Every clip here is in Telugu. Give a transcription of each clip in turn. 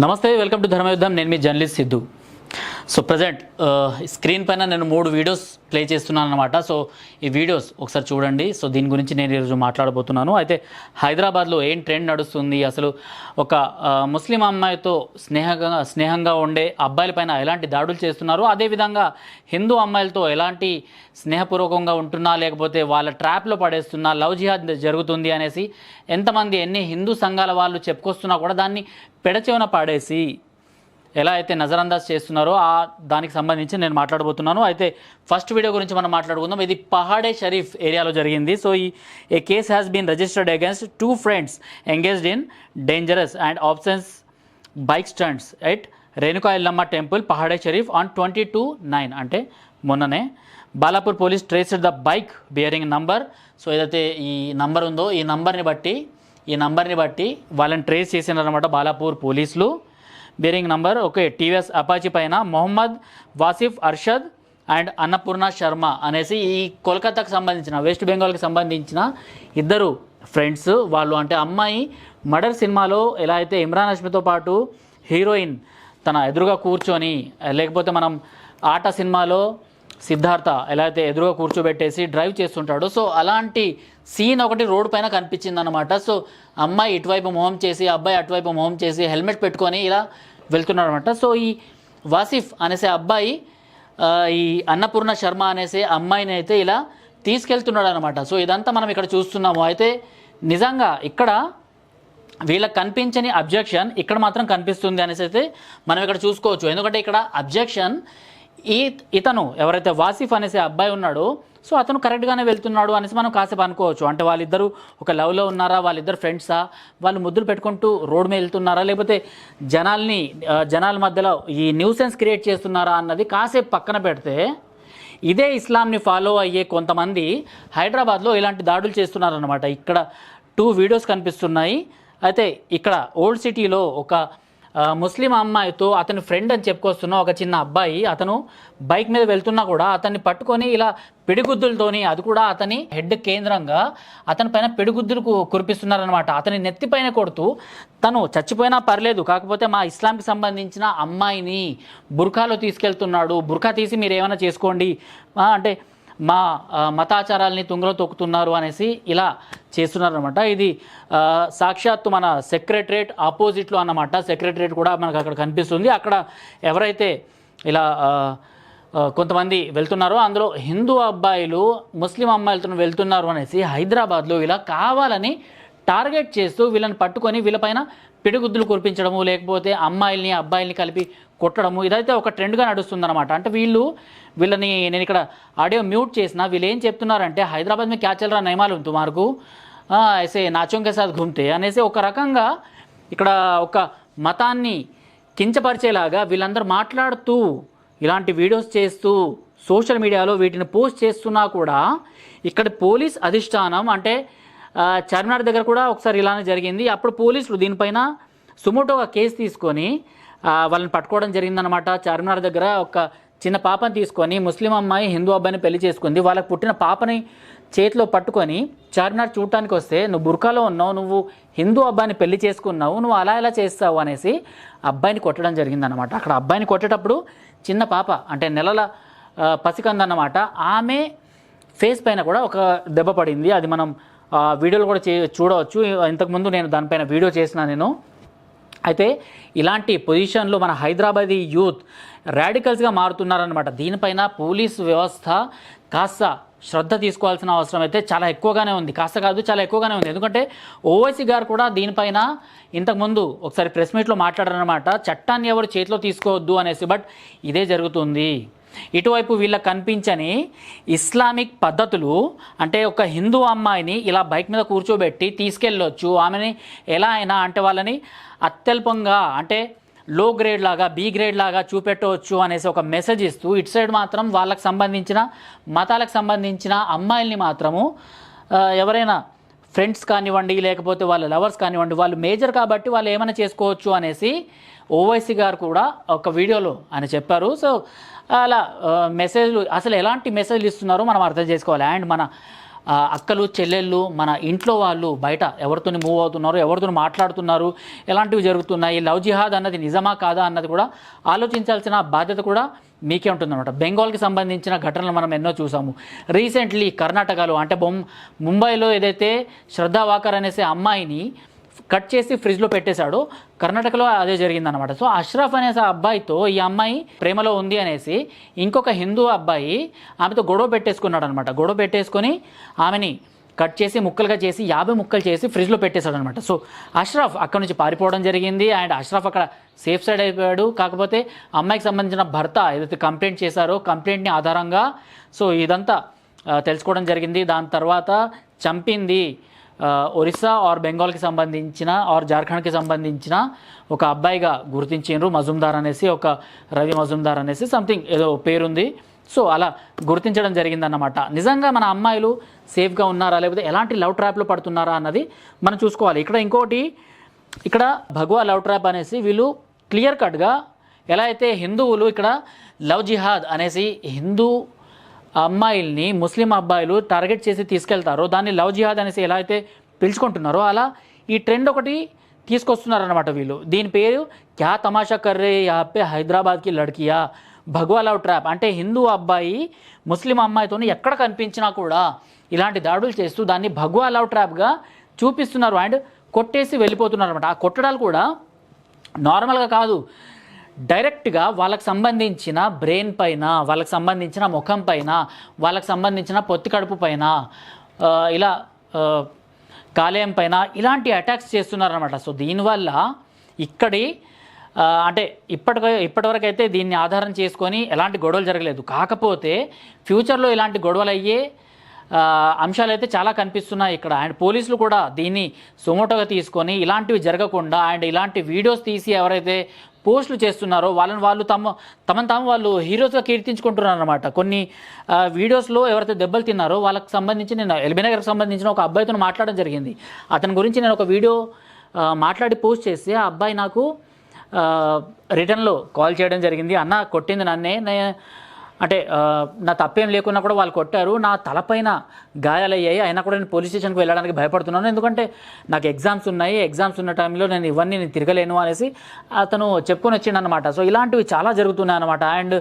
నమస్తే వెల్కమ్ టు ధర్మయుద్ధం. నేను మీ journalist Siddhu. So present screen పైన నేను మూడు వీడియోస్ ప్లే చేస్తున్నాను అనమాట సో ఈ వీడియోస్ ఒకసారి చూడండి. సో దీని గురించి నేను ఈరోజు మాట్లాడబోతున్నాను. అయితే హైదరాబాద్లో ఏం ట్రెండ్ నడుస్తుంది? అసలు ఒక ముస్లిం అమ్మాయితో స్నేహంగా స్నేహంగా ఉండే అబ్బాయిల పైన ఎలాంటి దాడులు చేస్తున్నారు? అదేవిధంగా హిందూ అమ్మాయిలతో ఎలాంటి స్నేహపూర్వకంగా ఉంటున్నా లేకపోతే వాళ్ళ ట్రాప్లో పడేస్తున్నా లవ్ జిహాద్ జరుగుతుంది అనేసి ఎంతమంది ఎన్ని హిందూ సంఘాల వాళ్ళు చెప్పుకొస్తున్నా కూడా దాన్ని పెడచేవన పాడేసి ఎలా అయితే నజరందాజ్ చేస్తున్నారో ఆ దానికి సంబంధించి నేను మాట్లాడబోతున్నాను. అయితే ఫస్ట్ వీడియో గురించి మనం మాట్లాడుకుందాం. ఇది పహాడే షరీఫ్ ఏరియాలో జరిగింది. సో ఈ a case has been registered against two friends engaged in dangerous and options bike stunts at Renuka Yellamma temple Pahadi Shareef on twenty two nine అంటే మొన్ననే Balapur police traced the bike bearing number so ఏదైతే ఈ నంబర్ ఉందో ఈ నంబర్ని బట్టి ఈ నంబర్ని బట్టి వాళ్ళని ట్రేస్ చేసినారనమాట బాలాపూర్ పోలీసులు. Bearing number. Okay TVS Apache పైన మొహమ్మద్ వాసిఫ్ అర్షద్ అండ్ అన్నపూర్ణ శర్మ అనేసి ఈ కోల్కతాకు సంబంధించిన వెస్ట్ బెంగాల్కి సంబంధించిన ఇద్దరు ఫ్రెండ్స్ వాళ్ళు. అంటే అమ్మాయి మర్డర్ సినిమాలో ఎలా అయితే ఇమ్రాన్ హష్మితో పాటు హీరోయిన్ తన ఎదురుగా కూర్చొని లేకపోతే మనం ఆట సినిమాలో సిద్ధార్థ ఎలా అయితే ఎదురుగా కూర్చోబెట్టేసి డ్రైవ్ చేస్తుంటాడో. సో అలాంటి సీన్ ఒకటి రోడ్ పైన కనిపించింది అనమాట సో అమ్మాయి ఇటువైపు మొహం చేసి అబ్బాయి అటువైపు మొహం చేసి హెల్మెట్ పెట్టుకొని ఇలా వెళ్తున్నాడు అనమాట సో ఈ వాసిఫ్ అనేసే అబ్బాయి ఈ అన్నపూర్ణ శర్మ అనేసే అమ్మాయిని అయితే ఇలా తీసుకెళ్తున్నాడు అనమాట సో ఇదంతా మనం ఇక్కడ చూస్తున్నాము. అయితే నిజంగా ఇక్కడ వీళ్ళకి కనిపించని అబ్జెక్షన్ ఇక్కడ మాత్రం కనిపిస్తుంది అనేసి అయితే మనం ఇక్కడ చూసుకోవచ్చు. ఎందుకంటే ఇక్కడ అబ్జెక్షన్ ఈ ఇతను ఎవరైతే వాసిఫ్ అనేసి అబ్బాయి ఉన్నాడో సో అతను కరెక్ట్గానే వెళ్తున్నాడు అనేసి మనం కాసేపు అనుకోవచ్చు. అంటే వాళ్ళిద్దరూ ఒక లవ్లో ఉన్నారా? వాళ్ళిద్దరు ఫ్రెండ్సా వాళ్ళు ముద్దులు పెట్టుకుంటూ రోడ్ మీద వెళ్తున్నారా? లేకపోతే జనాల్ని జనాల మధ్యలో ఈ న్యూసెన్స్ క్రియేట్ చేస్తున్నారా అన్నది కాసేపు పక్కన పెడితే ఇదే ఇస్లాంని ఫాలో అయ్యే కొంతమంది హైదరాబాద్లో ఇలాంటి దాడులు చేస్తున్నారన్నమాట. ఇక్కడ టూ వీడియోస్ కనిపిస్తున్నాయి. అయితే ఇక్కడ ఓల్డ్ సిటీలో ఒక ముస్లిం అమ్మాయితో అతని ఫ్రెండ్ అని చెప్పుకొస్తున్న ఒక చిన్న అబ్బాయి అతను బైక్ మీద వెళ్తున్నా కూడా అతన్ని పట్టుకొని ఇలా పిడిగుద్దులతోని అది కూడా అతని హెడ్ కేంద్రంగా అతని పైన పిడిగుద్దులు కురిపిస్తున్నారనమాట అతని నెత్తిపైన కొడుతూ తను చచ్చిపోయినా పర్లేదు కాకపోతే మా ఇస్లాంకి సంబంధించిన అమ్మాయిని బుర్ఖాలో తీసుకెళ్తున్నాడు. బుర్ఖా తీసి మీరు ఏమైనా చేసుకోండి అంటే మా మతాచారాల్ని తుంగలో తొక్కుతున్నారు అనేసి ఇలా చేస్తున్నారనమాట ఇది సాక్షాత్తు మన సెక్రటరేట్ ఆపోజిట్లో అన్నమాట. సెక్రటరేట్ కూడా మనకు అక్కడ కనిపిస్తుంది. అక్కడ ఎవరైతే ఇలా కొంతమంది వెళ్తున్నారో అందులో హిందూ అబ్బాయిలు ముస్లిం అమ్మాయిలతో వెళ్తున్నారు అనేసి హైదరాబాద్లో ఇలా కావాలని టార్గెట్ చేస్తూ వీళ్ళని పట్టుకొని వీళ్ళపైన పిడిగుద్దులు కురిపించడము లేకపోతే అమ్మాయిల్ని అబ్బాయిల్ని కలిపి కొట్టడము ఇదైతే ఒక ట్రెండ్గా నడుస్తుందన్నమాట. అంటే వీళ్ళు వీళ్ళని నేను ఇక్కడ ఆడియో మ్యూట్ చేసిన వీళ్ళు ఏం చెప్తున్నారంటే హైదరాబాద్ మీ క్యా చల్ రా నయమాలు తుమార్కు ఎసే ఐసే నాచోంకే సాత్ ఘుమ్తే? అనేసి ఒక రకంగా ఇక్కడ ఒక మతాన్ని కించపరిచేలాగా వీళ్ళందరూ మాట్లాడుతూ ఇలాంటి వీడియోస్ చేస్తూ సోషల్ మీడియాలో వీటిని పోస్ట్ చేస్తున్నా కూడా ఇక్కడ పోలీస్ అధిష్టానం అంటే చార్మినార్ దగ్గర కూడా ఒకసారి ఇలానే జరిగింది. అప్పుడు పోలీసులు దీనిపైన సుమోటోగా కేసు తీసుకొని వాళ్ళని పట్టుకోవడం జరిగిందనమాట చార్మినార్ దగ్గర ఒక చిన్న పాపని తీసుకొని ముస్లిం అమ్మాయి హిందూ అబ్బాయిని పెళ్ళి చేసుకుంది. వాళ్ళకి పుట్టిన పాపని చేతిలో పట్టుకొని చార్మినార్ చూడటానికి వస్తే నువ్వు బుర్కాలో ఉన్నావు నువ్వు హిందూ అబ్బాయిని పెళ్ళి చేసుకున్నావు నువ్వు అలా ఎలా చేస్తావు? అనేసి అబ్బాయిని కొట్టడం జరిగిందనమాట అక్కడ అబ్బాయిని కొట్టేటప్పుడు చిన్న పాప అంటే నెలల పసికందన్నమాట. ఆమె ఫేస్ పైన కూడా ఒక దెబ్బ పడింది. అది మనం వీడియోలు కూడా చే చూడవచ్చు. ఇంతకుముందు నేను దానిపైన వీడియో చేసిన నేను. అయితే ఇలాంటి పొజిషన్లో మన హైదరాబాదీ యూత్ రాడికల్స్గా మారుతున్నారనమాట దీనిపైన పోలీస్ వ్యవస్థ కాస్త శ్రద్ధ తీసుకోవాల్సిన అవసరం అయితే చాలా ఎక్కువగానే ఉంది. కాస్త కాదు చాలా ఎక్కువగానే ఉంది. ఎందుకంటే ఓవైసీ గారు కూడా దీనిపైన ఇంతకుముందు ఒకసారి ప్రెస్ మీట్లో మాట్లాడారనమాట చట్టాన్ని ఎవరు చేతిలో తీసుకోవద్దు అనేసి. బట్ ఇదే జరుగుతుంది. ఇటువైపు వీళ్ళకి కనిపించని ఇస్లామిక్ పద్ధతులు అంటే ఒక హిందూ అమ్మాయిని ఇలా బైక్ మీద కూర్చోబెట్టి తీసుకెళ్ళొచ్చు ఆమెని ఎలా అయినా అంటే వాళ్ళని అత్యల్పంగా అంటే లో గ్రేడ్ లాగా బి గ్రేడ్ లాగా చూపెట్టవచ్చు అనేసి ఒక మెసేజ్ ఇస్తూ ఇటు సైడ్ మాత్రం వాళ్ళకు సంబంధించిన మతాలకు సంబంధించిన అమ్మాయిల్ని మాత్రము ఎవరైనా ఫ్రెండ్స్ కానివ్వండి లేకపోతే వాళ్ళ లవర్స్ కానివ్వండి వాళ్ళు మేజర్ కాబట్టి వాళ్ళు ఏమైనా చేసుకోవచ్చు అనేసి ఓవైసీ గారు కూడా ఒక వీడియోలో ఆయన చెప్పారు. సో అలా మెసేజ్లు అసలు ఎలాంటి మెసేజ్లు ఇస్తున్నారో మనం అర్థం చేసుకోవాలి. అండ్ మన అక్కలు చెల్లెళ్ళు మన ఇంట్లో వాళ్ళు బయట ఎవరితో మూవ్ అవుతున్నారు ఎవరితో మాట్లాడుతున్నారు ఎలాంటివి జరుగుతున్నాయి లవ్ జిహాద్ అన్నది నిజమా కాదా అన్నది కూడా ఆలోచించాల్సిన బాధ్యత కూడా మీకే ఉంటుందన్నమాట. బెంగాల్కి సంబంధించిన ఘటనలు మనం ఎన్నో చూసాము. రీసెంట్లీ కర్ణాటకలో అంటే బొమ్ ముంబైలో ఏదైతే శ్రద్ధా వాకర్ అనేసి అమ్మాయిని కట్ చేసి ఫ్రిడ్జ్లో పెట్టేశాడు. కర్ణాటకలో అదే జరిగిందనమాట సో అష్రఫ్ అనేసి ఆ అబ్బాయితో ఈ అమ్మాయి ప్రేమలో ఉంది అనేసి ఇంకొక హిందూ అబ్బాయి ఆమెతో గొడవ పెట్టేసుకున్నాడు అనమాట గొడవ పెట్టేసుకొని ఆమెని కట్ చేసి ముక్కలుగా చేసి యాభై ముక్కలు చేసి ఫ్రిడ్జ్లో పెట్టేశాడు అనమాట సో అష్రఫ్ అక్కడ నుంచి పారిపోవడం జరిగింది. అండ్ అష్రఫ్ అక్కడ సేఫ్ సైడ్ అయిపోయాడు. కాకపోతే అమ్మాయికి సంబంధించిన భర్త ఏదైతే కంప్లైంట్ చేశారో కంప్లైంట్ని ఆధారంగా సో ఇదంతా తెలుసుకోవడం జరిగింది. దాని తర్వాత చంపింది ఒరిస్సా ఆర్ బెంగాల్కి సంబంధించిన ఆర్ జార్ఖండ్కి సంబంధించిన ఒక అబ్బాయిగా గుర్తించారు మజుందార్ అనేసి ఒక రవి మజుందార్ అనేసి సంథింగ్ ఏదో పేరుంది. సో అలా గుర్తించడం జరిగిందన్నమాట. నిజంగా మన అమ్మాయిలు సేఫ్గా ఉన్నారా లేకపోతే ఎలాంటి లవ్ ట్రాప్లో పడుతున్నారా అన్నది మనం చూసుకోవాలి. ఇక్కడ ఇంకోటి ఇక్కడ భగవా లవ్ ట్రాప్ అనేసి వీళ్ళు క్లియర్ కట్గా ఎలా అయితే హిందువులు ఇక్కడ లవ్ జిహాద్ అనేసి హిందూ అమ్మాయిల్ని ముస్లిం అబ్బాయిలు టార్గెట్ చేసి తీసుకెళ్తారో దాన్ని లవ్ జిహాద్ అనేసి ఎలా అయితే పిలుచుకుంటున్నారో అలా ఈ ట్రెండ్ ఒకటి తీసుకొస్తున్నారనమాట వీళ్ళు. దీని పేరు క్యా తమాషా కర్రే యాపే హైదరాబాద్కి లడ్కియా? భగవా లవ్ ట్రాప్. అంటే హిందూ అబ్బాయి ముస్లిం అమ్మాయితో ఎక్కడ కనిపించినా కూడా ఇలాంటి దాడులు చేస్తూ దాన్ని భగవా లవ్ ట్రాప్గా చూపిస్తున్నారు. అండ్ కొట్టేసి వెళ్ళిపోతున్నారు అనమాట ఆ కొట్టడాలు కూడా నార్మల్గా కాదు. డైరెక్ట్గా వాళ్ళకి సంబంధించిన బ్రెయిన్ పైన వాళ్ళకి సంబంధించిన ముఖం పైన వాళ్ళకి సంబంధించిన పొత్తి కడుపు పైన ఇలా కాలేయం పైన ఇలాంటి అటాక్స్ చేస్తున్నారనమాట సో దీనివల్ల ఇక్కడి అంటే ఇప్పటి ఇప్పటివరకు అయితే దీన్ని ఆధారం చేసుకొని ఎలాంటి గొడవలు జరగలేదు. కాకపోతే ఫ్యూచర్లో ఇలాంటి గొడవలు అయ్యే అంశాలు అయితే చాలా కనిపిస్తున్నాయి ఇక్కడ. అండ్ పోలీసులు కూడా దీన్ని సుమోటోగా తీసుకొని ఇలాంటివి జరగకుండా అండ్ ఇలాంటి వీడియోస్ తీసి ఎవరైతే పోస్టులు చేస్తున్నారో వాళ్ళని వాళ్ళు తమ తమను తాము వాళ్ళు హీరోస్గా కీర్తించుకుంటున్నారు అనమాట కొన్ని వీడియోస్లో ఎవరైతే దెబ్బలు తిన్నారో వాళ్ళకి సంబంధించి నేను ఎల్బీనగర్కి సంబంధించిన ఒక అబ్బాయితో మాట్లాడడం జరిగింది. అతని గురించి నేను ఒక వీడియో మాట్లాడి పోస్ట్ చేస్తే ఆ అబ్బాయి నాకు రిటర్న్లో కాల్ చేయడం జరిగింది. అన్న కొట్టింది నన్నే. నేను అంటే నా తప్పేం లేకున్నా కూడా వాళ్ళు కొట్టారు. నా తలపైన గాయాలయ్యాయి. అయినా కూడా నేను పోలీస్ స్టేషన్కి వెళ్ళడానికి భయపడుతున్నాను. ఎందుకంటే నాకు ఎగ్జామ్స్ ఉన్నాయి. ఎగ్జామ్స్ ఉన్న టైంలో నేను ఇవన్నీ నేను తిరగలేను అనేసి అతను చెప్పుకొని వచ్చిండు అనమాట సో ఇలాంటివి చాలా జరుగుతున్నాయి అనమాట అండ్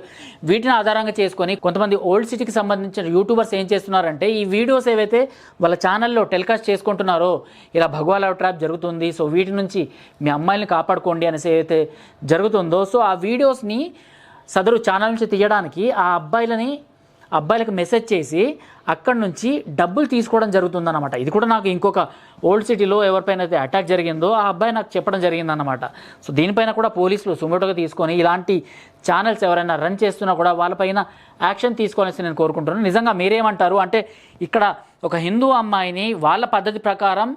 వీటిని ఆధారంగా చేసుకొని కొంతమంది ఓల్డ్ సిటీకి సంబంధించిన యూట్యూబర్స్ ఏం చేస్తున్నారంటే ఈ వీడియోస్ ఏవైతే వాళ్ళ ఛానల్లో టెలికాస్ట్ చేసుకుంటున్నారో ఇలా భగవాల ట్రాప్ జరుగుతుంది. సో వీటి నుంచి మీ అమ్మాయిని కాపాడుకోండి అనేసి ఏదైతే జరుగుతుందో సో ఆ వీడియోస్ని సదరు ఛానల్ నుంచి తీయడానికి ఆ అబ్బాయిలని అబ్బాయిలకు మెసేజ్ చేసి అక్కడి నుంచి డబ్బులు తీసుకోవడం జరుగుతుందన్నమాట. ఇది కూడా నాకు ఇంకొక ఓల్డ్ సిటీలో ఎవరిపైన అయితే అటాక్ జరిగిందో ఆ అబ్బాయి నాకు చెప్పడం జరిగిందన్నమాట. సో దీనిపైన కూడా పోలీసులు సుమోటోగా తీసుకొని ఇలాంటి ఛానల్స్ ఎవరైనా రన్ చేస్తున్నా కూడా వాళ్ళపైన యాక్షన్ తీసుకోవాల్సి నేను కోరుకుంటున్నాను. నిజంగా మీరేమంటారు? అంటే ఇక్కడ ఒక హిందూ అమ్మాయిని వాళ్ళ పద్ధతి ప్రకారం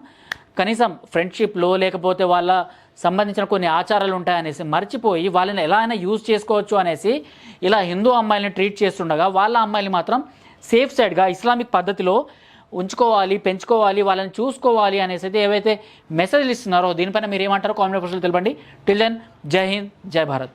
కనీసం ఫ్రెండ్షిప్లో లేకపోతే వాళ్ళ సంబంధించిన కొన్ని ఆచారాలు ఉంటాయనేసి మర్చిపోయి వాళ్ళని ఎలా అయినా యూజ్ చేసుకోవచ్చు అనేసి ఇలా హిందూ అమ్మాయిలను ట్రీట్ చేస్తుండగా వాళ్ళ అమ్మాయిని మాత్రం సేఫ్ సైడ్గా ఇస్లామిక్ పద్ధతిలో ఉంచుకోవాలి పెంచుకోవాలి వాళ్ళని చూసుకోవాలి అనేసి అయితే ఏవైతే మెసేజ్లు ఇస్తున్నారో దీనిపైన మీరు ఏమంటారో కామెంట్ బాక్స్లో తెలపండి. టిల్ దెన్ జై హింద్ జై భారత్